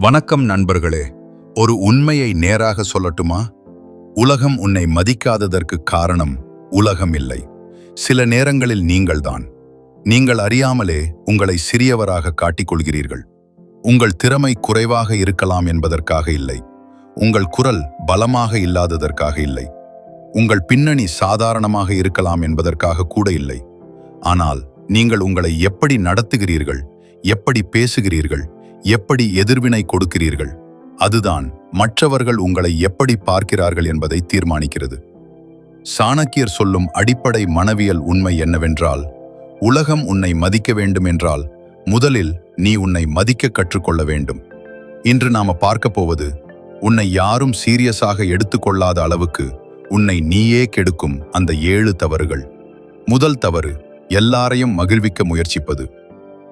வணக்கம் நண்பர்களே ஒரு உண்மையை நேராக சொல்லட்டுமா? உலகம் உன்னை மதிக்காததற்கு காரணம் உலகம் இல்லை. சில நேரங்களில் நீங்கள்தான். நீங்கள் அறியாமலே உங்களை சிறியவராக காட்டிக்கொள்கிறீர்கள். உங்கள் திறமை குறைவாக இருக்கலாம் என்பதற்காக இல்லை. உங்கள் குரல் பலமாக இல்லாததற்காக இல்லை. உங்கள் பின்னணி சாதாரணமாக இருக்கலாம் என்பதற்காக கூட இல்லை. ஆனால் நீங்கள் உங்களை எப்படி நடத்துகிறீர்கள் எப்படி பேசுகிறீர்கள் எப்படி எதிர்வினை கொடுக்கிறீர்கள்? அதுதான் மற்றவர்கள் உங்களை எப்படி பார்க்கிறார்கள் என்பதை தீர்மானிக்கிறது. சாணக்கியர் சொல்லும் அடிப்படை மனவியல் உண்மை என்னவென்றால் உலகம் உன்னை மதிக்க வேண்டும் என்றால் முதலில் நீ உன்னை மதிக்க கற்றுக்கொள்ள வேண்டும். இன்று நாம பார்க்க போவது உன்னை யாரும் சீரியஸாக எடுத்துக்கொள்ளாத அளவுக்கு உன்னை நீயே கெடுக்கும் அந்த ஏழு தவறுகள். முதல் தவறு எல்லாரையும் மகிழ்விக்க முயற்சிப்பது.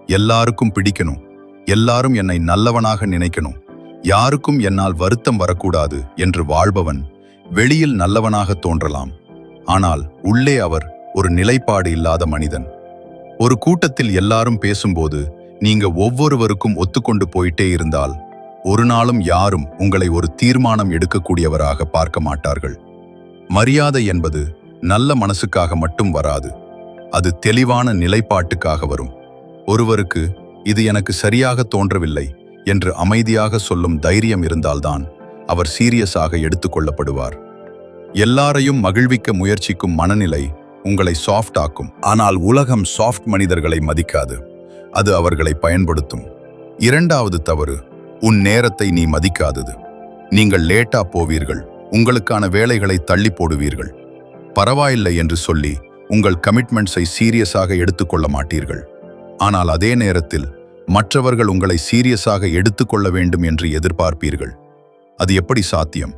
எல்லாருக்கும் பிடிக்கணும் எல்லாரும் என்னை நல்லவனாக நினைக்கணும். யாருக்கும் என்னால் வருத்தம் வரக்கூடாது என்று வாழ்பவன் வெளியில் நல்லவனாக தோன்றலாம். ஆனால் உள்ளே அவர் ஒரு நிலைப்பாடு இல்லாத மனிதன். ஒரு கூட்டத்தில் எல்லாரும் பேசும்போது நீங்க ஒவ்வொருவருக்கும் ஒத்துக்கொண்டு போயிட்டே இருந்தால் ஒரு நாளும் யாரும் உங்களை ஒரு தீர்மானம் எடுக்கக்கூடியவராக பார்க்க மாட்டார்கள். மரியாதை என்பது நல்ல மனசுக்காக மட்டும் வராது. அது தெளிவான நிலைப்பாட்டுக்காக வரும். ஒருவருக்கு இது எனக்கு சரியாக தோன்றவில்லை என்று அமைதியாக சொல்லும் தைரியம் இருந்தால்தான் அவர் சீரியஸாக எடுத்துக்கொள்ளப்படுவார் எல்லாரையும் மகிழ்விக்க முயற்சிக்கும் மனநிலை உங்களை சாஃப்ட் ஆக்கும். ஆனால் உலகம் சாஃப்ட் மனிதர்களை மதிக்காது. அது அவர்களை பயன்படுத்தும். இரண்டாவது தவறு உன் நேரத்தை நீ மதிக்காதது. நீங்கள் லேட்டா போவீர்கள். உங்களுக்கான வேலைகளை தள்ளி போடுவீர்கள். பரவாயில்லை என்று சொல்லி உங்கள் கமிட்மெண்ட்ஸை சீரியஸாக எடுத்துக்கொள்ள மாட்டீர்கள். ஆனால் அதே நேரத்தில் மற்றவர்கள் உங்களை சீரியஸாக எடுத்துக்கொள்ள வேண்டும் என்று எதிர்பார்ப்பீர்கள். அது எப்படி சாத்தியம்?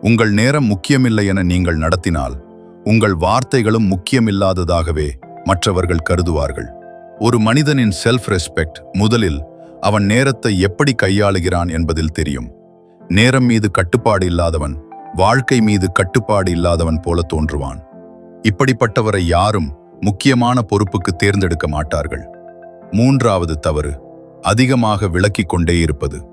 உங்கள் நேரம் முக்கியமில்லை என நீங்கள் நடத்தினால் உங்கள் வார்த்தைகளும் முக்கியமில்லாததாகவே மற்றவர்கள் கருதுவார்கள். ஒரு மனிதனின் செல்ஃப் ரெஸ்பெக்ட் முதலில் அவன் நேரத்தை எப்படி கையாளுகிறான் என்பதில் தெரியும். நேரம் மீது கட்டுப்பாடு இல்லாதவன் வாழ்க்கை மீது கட்டுப்பாடு இல்லாதவன் போல தோன்றுவான். இப்படிப்பட்டவரை யாரும் முக்கியமான பொறுப்புக்கு தேர்ந்தெடுக்க மாட்டார்கள். மூன்றாவது தவறு அதிகமாக விளக்கிக் கொண்டே இருப்பது.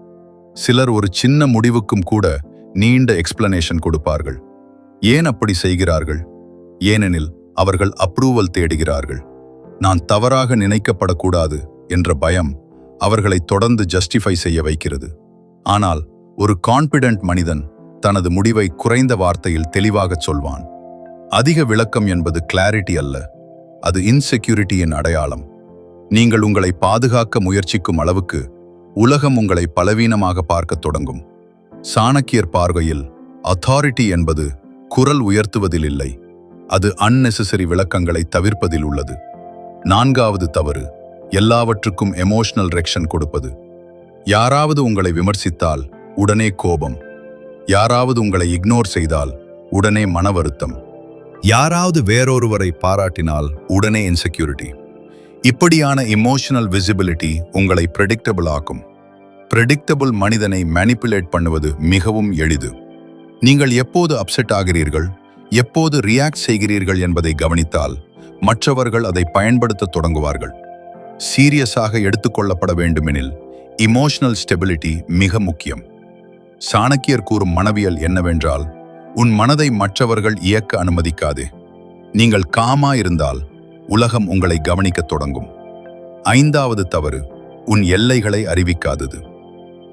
சிலர் ஒரு சின்ன முடிவுக்கும் கூட நீண்ட எக்ஸ்பிளனேஷன் கொடுப்பார்கள். ஏன் அப்படி செய்கிறார்கள்? ஏனெனில் அவர்கள் அப்ரூவல் தேடுகிறார்கள். நான் தவறாக நினைக்கப்படக்கூடாது என்ற பயம் அவர்களை தொடர்ந்து ஜஸ்டிஃபை செய்ய வைக்கிறது. ஆனால் ஒரு கான்பிடென்ட் மனிதன் தனது முடிவை குறைந்த வார்த்தையில் தெளிவாகச் சொல்வான். அதிக விளக்கம் என்பது கிளாரிட்டி அல்ல. அது இன்செக்யூரிட்டியின் அடையாளம். நீங்கள் உங்களை பாதுகாக்க முயற்சிக்கும் அளவுக்கு உலகம் உங்களை பலவீனமாக பார்க்கத் தொடங்கும். சாணக்கியர் பார்வையில் அத்தாரிட்டி என்பது குரல் உயர்த்துவதில் இல்லை அது அன்னெசசரி விளக்கங்களை தவிர்ப்பதில் உள்ளது. நான்காவது தவறு எல்லாவற்றுக்கும் எமோஷனல் ரெக்ஷன் கொடுப்பது. யாராவது உங்களை விமர்சித்தால் உடனே கோபம். யாராவது உங்களை இக்னோர் செய்தால் உடனே மன வருத்தம் யாராவது வேறொருவரை பாராட்டினால் உடனே இன்செக்யூரிட்டி இப்படியான இமோஷனல் விசிபிலிட்டி உங்களை ப்ரெடிக்டபிள் ஆக்கும். ப்ரெடிக்டபிள் மனிதனை மேனிப்புலேட் பண்ணுவது மிகவும் எளிது. நீங்கள் எப்போது அப்செட் ஆகிறீர்கள் எப்போது ரியாக்ட் செய்கிறீர்கள் என்பதை கவனித்தால் மற்றவர்கள் அதை பயன்படுத்த தொடங்குவார்கள். சீரியஸாக எடுத்துக்கொள்ளப்பட வேண்டுமெனில் இமோஷனல் ஸ்டெபிலிட்டி மிக முக்கியம். சாணக்கியர் கூறும் மனவியல் என்னவென்றால் உன் மனதை மற்றவர்கள் இயக்க அனுமதிக்காதே. நீங்கள் காமா இருந்தால் உலகம் உங்களை கவனிக்கத் தொடங்கும். ஐந்தாவது தவறு உன் எல்லைகளை அறிவிக்காதது.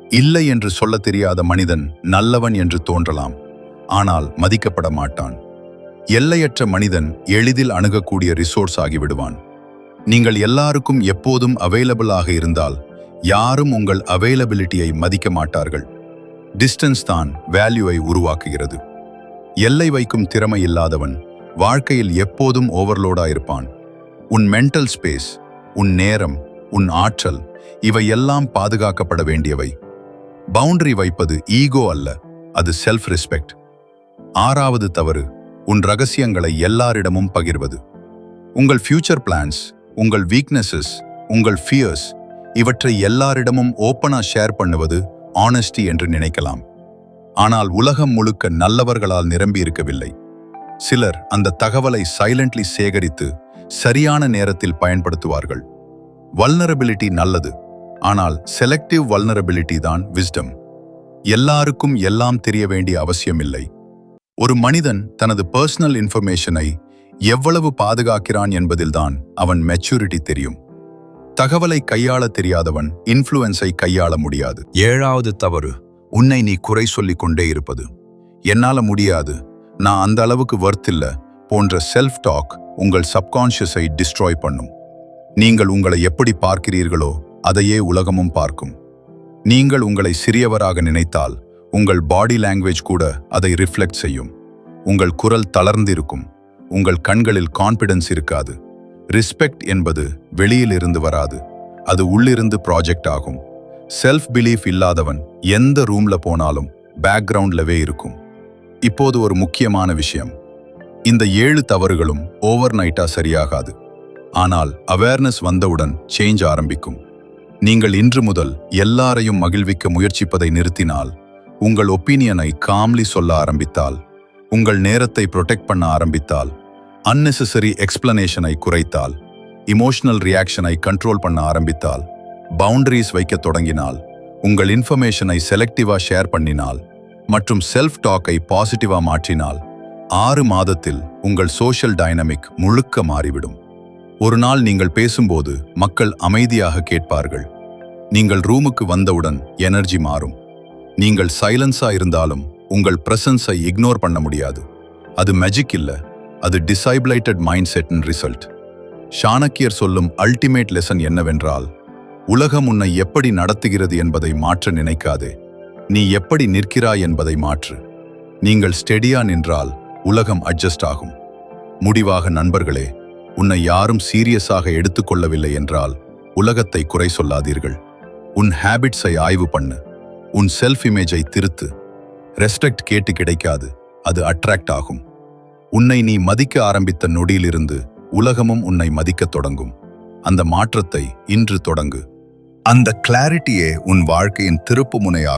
இல்லை என்று சொல்ல தெரியாத மனிதன் நல்லவன் என்று தோன்றலாம் ஆனால் மதிக்கப்பட மாட்டான். எல்லையற்ற மனிதன் எளிதில் அணுகக்கூடிய ரிசோர்ஸ் ஆகிவிடுவான். நீங்கள் எல்லாருக்கும் எப்போதும் அவைலபிளாக இருந்தால் யாரும் உங்கள் அவைலபிலிட்டியை மதிக்க மாட்டார்கள். டிஸ்டன்ஸ் தான் வேல்யூவை உருவாக்குகிறது. எல்லை வைக்கும் திறமை இல்லாதவன் வாழ்க்கையில் எப்போதும் ஓவர்லோடா இருப்பான். உன் மென்டல் ஸ்பேஸ் உன் நேரம் உன் ஆற்றல் இவை எல்லாம் பாதுகாக்கப்பட வேண்டியவை. பவுண்டரி வைப்பது ஈகோ அல்ல அது செல்ஃப் ரெஸ்பெக்ட் ஆறாவது தவறு உன் ரகசியங்களை எல்லாரிடமும் பகிர்வது. உங்கள் ஃபியூச்சர் பிளான்ஸ் உங்கள் வீக்னஸஸ் உங்கள் ஃபியர்ஸ் இவற்றை எல்லாரிடமும் ஓப்பனா ஷேர் பண்ணுவது ஆனஸ்டி என்று நினைக்கலாம். ஆனால் உலகம் முழுக்க நல்லவர்களால் நிரம்பி இருக்கவில்லை சிலர் அந்த தகவலை சைலண்ட்லி சேகரித்து சரியான நேரத்தில் பயன்படுத்துவார்கள். வல்னரபிலிட்டி நல்லது. ஆனால் செலக்டிவ் வல்னரபிலிட்டி தான் விஸ்டம் எல்லாருக்கும் எல்லாம் தெரிய வேண்டிய அவசியமில்லை. ஒரு மனிதன் தனது பர்சனல் இன்ஃபர்மேஷனை எவ்வளவு பாதுகாக்கிறான் என்பதில்தான் அவன் மெச்சூரிட்டி தெரியும். தகவலை கையாள தெரியாதவன் இன்ஃப்ளூயன்ஸை கையாள முடியாது. ஏழாவது தவறு உன்னை நீ குறை சொல்லிக் கொண்டே இருப்பது. என்னால முடியாது. நான் அந்த அளவுக்கு worth இல்ல போன்ற செல்ஃப் டாக் உங்கள் சப்கான்ஷியஸை டிஸ்ட்ராய் பண்ணும். நீங்கள் உங்களை எப்படி பார்க்கிறீர்களோ அதையே உலகமும் பார்க்கும். நீங்கள் உங்களை சிறியவராக நினைத்தால் உங்கள் பாடி லாங்குவேஜ் கூட அதை ரிஃப்ளெக்ட் செய்யும். உங்கள் குரல் தளர்ந்திருக்கும். உங்கள் கண்களில் கான்ஃபிடென்ஸ் இருக்காது. ரிஸ்பெக்ட் என்பது வெளியிலிருந்து வராது. அது உள்ளிருந்து ப்ராஜெக்ட் ஆகும். செல்ஃப் பிலீஃப் இல்லாதவன் எந்த ரூம்ல போனாலும் பேக்ரவுண்ட்லவே இருக்கும். இப்போது ஒரு முக்கியமான விஷயம். இந்த ஏழு தவறுகளும் ஓவர் நைட்டா சரியாகாது. ஆனால் அவேர்னஸ் வந்தவுடன் சேஞ்ச் ஆரம்பிக்கும். நீங்கள் இன்று முதல் எல்லாரையும் மகிழ்விக்க முயற்சிப்பதை நிறுத்தினால் உங்கள் ஒப்பீனியனை காம்லி சொல்ல ஆரம்பித்தால் உங்கள் நேரத்தை ப்ரொடெக்ட் பண்ண ஆரம்பித்தால் அன்னெசசரி எக்ஸ்பிளனேஷனை குறைத்தால் இமோஷனல் ரியாக்ஷனை கண்ட்ரோல் பண்ண ஆரம்பித்தால் பவுண்டரிஸ் வைக்க தொடங்கினால் உங்கள் இன்ஃபர்மேஷனை செலக்டிவா ஷேர் பண்ணினால் மற்றும் செல்ஃப் டாக்கை பாசிட்டிவா மாற்றினால் ஆறு மாதத்தில் உங்கள் சோஷியல் டைனமிக் முழுக்க மாறிவிடும். ஒரு நாள் நீங்கள் பேசும்போது மக்கள் அமைதியாக கேட்பார்கள். நீங்கள் ரூமுக்கு வந்தவுடன் எனர்ஜி மாறும். நீங்கள் சைலன்ஸா இருந்தாலும் உங்கள் பிரசன்ஸை இக்னோர் பண்ண முடியாது. அது மெஜிக் இல்ல. அது டிசைபிளைட்டட் மைண்ட் செட்டின் ரிசல்ட் சாணக்கியர் சொல்லும் அல்டிமேட் லெசன் என்னவென்றால் உலகம் உன்னை எப்படி நடத்துகிறது என்பதை மாற்ற நினைக்காதே. நீ எப்படி நிற்கிறாய் என்பதை மாற்று. நீங்கள் ஸ்டெடியா நின்றால் உலகம் அட்ஜஸ்ட் ஆகும். முடிவாக நண்பர்களே உன்னை யாரும் சீரியஸாக எடுத்துக்கொள்ளவில்லை என்றால் உலகத்தை குறை சொல்லாதீர்கள். உன் ஹேபிட்ஸை ஆய்வு பண்ணு. உன் செல்ஃப் இமேஜை திருத்து. ரெஸ்பெக்ட் கேட்டு கிடைக்காது. அது அட்ராக்ட் ஆகும். உன்னை நீ மதிக்க ஆரம்பித்த நொடியிலிருந்து உலகமும் உன்னை மதிக்கத் தொடங்கும். அந்த மாற்றத்தை இன்று தொடங்கு. அந்த கிளாரிட்டியே உன் வாழ்க்கையின் திருப்பு முனையாகும்